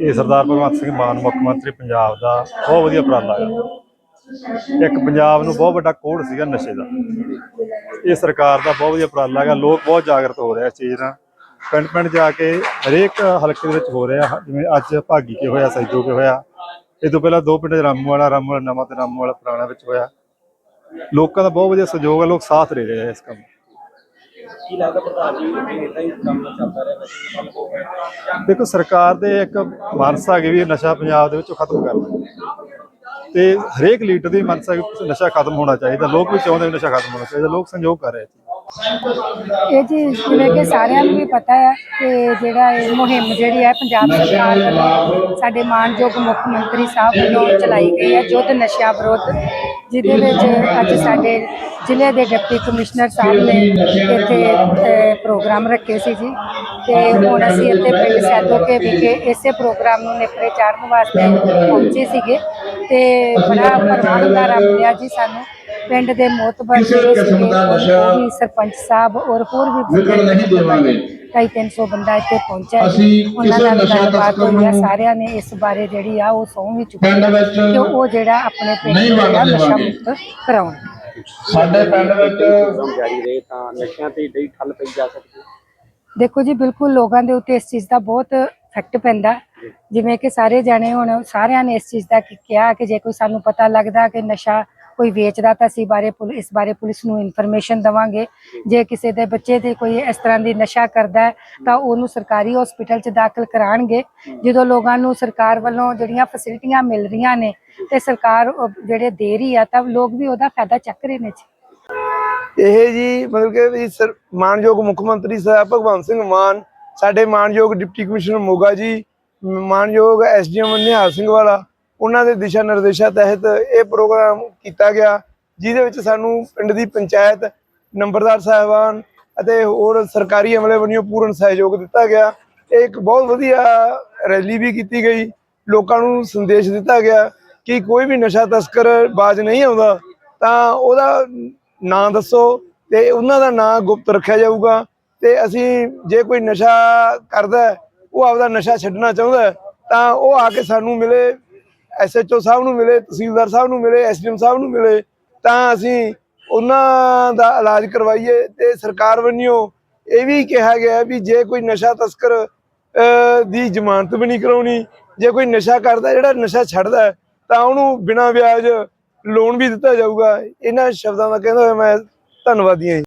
ਇਹ ਸਰਦਾਰ ਭਗਵੰਤ ਸਿੰਘ ਮਾਨ ਮੁੱਖ ਮੰਤਰੀ ਪੰਜਾਬ ਦਾ ਬਹੁਤ ਵਧੀਆ ਉਪਰਾਲਾ ਹੈ। ਇੱਕ ਪੰਜਾਬ ਨੂੰ ਬਹੁਤ ਵੱਡਾ ਕੋੜ ਸੀਗਾ ਨਸ਼ੇ ਦਾ। ਇਹ ਸਰਕਾਰ ਦਾ ਬਹੁਤ ਵਧੀਆ ਉਪਰਾਲਾ ਹੈਗਾ। ਲੋਕ ਬਹੁਤ ਜਾਗਰਤ ਹੋ ਰਹੇ ਇਸ ਚੀਜ਼ ਨਾਲ। ਪਿੰਡ ਪਿੰਡ ਜਾ ਕੇ ਹਰੇਕ ਹਲਕੇ ਦੇ ਵਿੱਚ ਹੋ ਰਿਹਾ ਜਿਵੇਂ ਅੱਜ ਭਾਗੀ ਕੇ ਹੋਇਆ ਸੈਦੋ ਕੇ ਹੋਇਆ। ਇਹ ਤੋਂ ਪਹਿਲਾਂ ਦੋ ਪਿੰਡ ਰਾਮੂ ਵਾਲਾ ਰਾਮੂ ਵਾਲਾ ਨਵਾਂ ਤੇ ਰਾਮੂ ਵਾਲਾ ਪੁਰਾਣਾ ਵਿੱਚ ਹੋਇਆ। ਲੋਕਾਂ ਦਾ ਬਹੁਤ ਵਧੀਆ ਸਹਿਯੋਗ ਹੈ ਲੋਕ ਸਾਥ ਦੇ ਰਹੇ ਆ ਇਸ ਕੰਮ ਕੀ ਲੱਗਦਾ ਪ੍ਰਧਾਨ ਜੀ ਕਿ ਇਦਾਂ ਹੀ ਕੰਮ ਚੱਲਦਾ ਰਿਹਾ ਨਸ਼ੇ ਦਾ ਹੱਲ ਹੋਊਗਾ ਦੇਖੋ ਸਰਕਾਰ ਦੇ ਇੱਕ ਮਨਸਾ ਹੈਗੀ ਵੀ ਨਸ਼ਾ ਪੰਜਾਬ ਦੇ ਵਿੱਚੋਂ ਖਤਮ ਕਰਨਾ। ਤੇ ਹਰੇਕ ਲੀਡਰ ਦੀ ਮਨਸਾ ਹੈ ਕਿ ਨਸ਼ਾ ਖਤਮ ਹੋਣਾ ਚਾਹੀਦਾ ਲੋਕ ਵੀ ਚਾਹੁੰਦੇ ਵੀ ਨਸ਼ਾ ਖਤਮ ਹੋਣਾ ਚਾਹੀਦਾ ਲੋਕ ਸੰਯੋਗ ਕਰ ਰਹੇ ਇਹ ਜੀ ਜਿਵੇਂ ਕਿ ਸਾਰਿਆਂ ਨੂੰ ਵੀ ਪਤਾ ਹੈ ਕਿ ਜਿਹੜਾ ਇਹ ਮੁਹਿੰਮ ਜਿਹੜੀ ਹੈ ਪੰਜਾਬ ਸਰਕਾਰ ਵੱਲੋਂ ਸਾਡੇ ਮਾਨਯੋਗ ਮੁੱਖ ਮੰਤਰੀ ਸਾਹਿਬ ਵੱਲੋਂ ਚਲਾਈ ਗਈ ਹੈ ਯੁੱਧ ਨਸ਼ਿਆਂ ਵਿਰੁੱਧ ਜਿਹਦੇ ਵਿੱਚ ਅੱਜ ਸਾਡੇ ਜ਼ਿਲ੍ਹੇ ਦੇ ਡਿਪਟੀ ਕਮਿਸ਼ਨਰ ਸਾਹਿਬ ਨੇ ਇੱਥੇ ਪ੍ਰੋਗਰਾਮ ਰੱਖੇ ਸੀ ਜੀ। ਤੇ ਹੁਣ ਅਸੀਂ ਇੱਥੇ ਪਿੰਡ ਸੈਦੋਕੇ ਵਿਖੇ ਇਸੇ ਪ੍ਰੋਗਰਾਮ ਨੂੰ ਨੇਪਰੇ ਚਾੜਨ ਵਾਸਤੇ ਪਹੁੰਚੇ ਸੀਗੇ। ਤੇ ਬੜਾ ਪਰਵਾਨਦਾਰਾ ਮਿਲਿਆ ਜੀ ਸਾਨੂੰ। ਪਿੰਡ ਦੇ ਮੋਤਬਰ ਜਿਹੜੇ ਸੀਗੇ ਸਰਪੰਚ ਸਾਹਿਬ ਔਰ ਹੋਰ ਵੀ ਨਹੀਂ ਦੇਵਾਂਗੇ। ਢਾਈ ਤਿੰਨ ਸੌ ਬੰਦਾ ਇੱਥੇ ਪਹੁੰਚਿਆ ਅਸੀਂ ਉਹਨਾਂ ਕਿਸੇ ਨਾਲ ਨਸ਼ਾ ਗੱਲਬਾਤ ਤਸਕਰ ਹੋਈ ਆ ਨੂੰ ਸਾਰਿਆਂ ਨੇ ਇਸ ਬਾਰੇ ਜਿਹੜੀ ਆ ਉਹ ਸਹੁੰ ਵੀ ਚੁੱਕੀ ਪਿੰਡ ਆ ਵਿੱਚ ਕਿ ਉਹ ਜਿਹੜਾ ਆਪਣੇ ਪਿੰਡ ਵੜਨ ਨਸ਼ਾ। ਮੁਕਤ ਕਰਾਉਣ। ਸਾਡੇ ਪਿੰਡ ਵਿੱਚ ਜਾਰੀ ਰਹੇ ਤਾਂ ਨਸ਼ਿਆਂ ਤੇ ਹੀ ਠੱਲ ਪਈ ਜਾ ਸਕਦੀ ਦੇਖੋ ਜੀ ਬਿਲਕੁਲ ਲੋਕਾਂ ਦੇ ਉੱਤੇ ਇਸ ਚੀਜ਼ ਦਾ ਬਹੁਤ ਇਫੈਕਟ ਪੈਂਦਾ। ਜਿਵੇਂ ਕਿ ਸਾਰੇ ਜਾਣੇ ਹੁਣ ਸਾਰਿਆਂ ਨੇ ਇਸ ਚੀਜ਼ ਦਾ ਕਿਹਾ ਕਿ ਜੇ ਕੋਈ ਸਾਨੂੰ ਪਤਾ ਲੱਗਦਾ ਕਿ ਨਸ਼ਾ ਕੋਈ ਵੇਚਦਾ ਤਾਂ ਅਸੀਂ ਬਾਰੇ ਪੁਲ- ਇਸ ਬਾਰੇ ਪੁਲਿਸ ਨੂੰ ਇਨਫੋਰਮੇਸ਼ਨ ਦਵਾਂਗੇ। ਜੇ ਕਿਸੇ ਦੇ ਬੱਚੇ ਦੇ ਕੋਈ ਇਸ ਤਰ੍ਹਾਂ ਦੀ ਨਸ਼ਾ ਕਰਦਾ ਹੈ, ਤਾਂ ਉਹਨੂੰ ਸਰਕਾਰੀ ਹਸਪੀਟਲ 'ਚ ਦਾਖਲ ਕਰਾਣਗੇ। ਜਦੋਂ ਲੋਕਾਂ ਨੂੰ ਸਰਕਾਰ ਵੱਲੋਂ ਜਿਹੜੀਆਂ ਫੈਸਿਲਿਟੀਆਂ ਮਿਲ ਰਹੀਆਂ ਨੇ ਤੇ ਸਰਕਾਰ ਜਿਹੜੇ ਦੇ ਰਹੀ ਆ, ਤਾਂ ਲੋਕ ਵੀ ਉਹਦਾ ਫਾਇਦਾ ਚੱਕ ਰਹੇ ਨੇ ਜੀ। ਇਹ ਜੀ ਮਤਲਬ ਕਿ ਵੀ ਸਰ, ਮਾਨਯੋਗ ਮੁੱਖ ਮੰਤਰੀ ਸਾਹਿਬ ਭਗਵੰਤ ਸਿੰਘ ਮਾਨ, ਸਾਡੇ ਮਾਨਯੋਗ ਡਿਪਟੀ ਕਮਿਸ਼ਨਰ ਮੋਗਾ ਜੀ, ਮਾਨਯੋਗ ਐਸਡੀਐਮ ਨਿਹਾਲ ਸਿੰਘ ਵਾਲਾ ਉਹਨਾਂ ਦੇ ਦਿਸ਼ਾ ਨਿਰਦੇਸ਼ਾਂ ਤਹਿਤ ਇਹ ਪ੍ਰੋਗਰਾਮ ਕੀਤਾ ਗਿਆ, ਜਿਹਦੇ ਵਿੱਚ ਸਾਨੂੰ ਪਿੰਡ ਦੀ ਪੰਚਾਇਤ, ਨੰਬਰਦਾਰ ਸਾਹਿਬਾਨ ਅਤੇ ਹੋਰ ਸਰਕਾਰੀ ਅਮਲੇ ਵੱਲੋਂ ਪੂਰਨ ਸਹਿਯੋਗ ਦਿੱਤਾ ਗਿਆ। ਇਹ ਇੱਕ ਬਹੁਤ ਵਧੀਆ ਰੈਲੀ ਵੀ ਕੀਤੀ ਗਈ। ਲੋਕਾਂ ਨੂੰ ਸੰਦੇਸ਼ ਦਿੱਤਾ ਗਿਆ ਕਿ ਕੋਈ ਵੀ ਨਸ਼ਾ ਤਸਕਰ ਬਾਜ ਨਹੀਂ ਆਉਂਦਾ, ਤਾਂ ਉਹਦਾ ਨਾਂ ਦੱਸੋ ਤੇ ਉਹਨਾਂ ਦਾ ਨਾਂ ਗੁਪਤ ਰੱਖਿਆ ਜਾਊਗਾ ਤੇ ਅਸੀਂ ਜੇ ਕੋਈ ਨਸ਼ਾ ਕਰਦਾ, ਉਹ ਆਪਦਾ ਨਸ਼ਾ ਛੱਡਣਾ ਚਾਹੁੰਦਾ, ਤਾਂ ਉਹ ਆ ਕੇ ਸਾਨੂੰ ਮਿਲੇ ਐਸਐਚਓ ਸਾਹਿਬ ਨੂੰ ਮਿਲੇ, ਤਹਿਸੀਲਦਾਰ ਸਾਹਿਬ ਨੂੰ ਮਿਲੇ, ਐਸਡੀਐਮ ਸਾਹਿਬ ਨੂੰ ਮਿਲੇ, ਤਾਂ ਅਸੀਂ ਉਹਨਾਂ ਦਾ ਇਲਾਜ ਕਰਵਾਈਏ ਤੇ ਸਰਕਾਰ ਵੱਲੋਂ ਇਹ ਵੀ ਕਿਹਾ ਗਿਆ ਵੀ ਜੇ ਕੋਈ ਨਸ਼ਾ ਤਸਕਰ ਦੀ ਜ਼ਮਾਨਤ ਵੀ ਨਹੀਂ ਕਰਾਉਣੀ, ਜੇ ਕੋਈ ਨਸ਼ਾ ਕਰਦਾ, ਜਿਹੜਾ ਨਸ਼ਾ ਛੱਡਦਾ, ਤਾਂ ਉਹਨੂੰ ਬਿਨਾਂ ਵਿਆਜ ਲੋਨ ਵੀ ਦਿੱਤਾ ਜਾਊਗਾ। ਇਹਨਾਂ ਸ਼ਬਦਾਂ ਦਾ ਕਹਿੰਦਾ ਹੋਇਆ ਮੈਂ ਧੰਨਵਾਦੀ ਹਾਂ ਜੀ।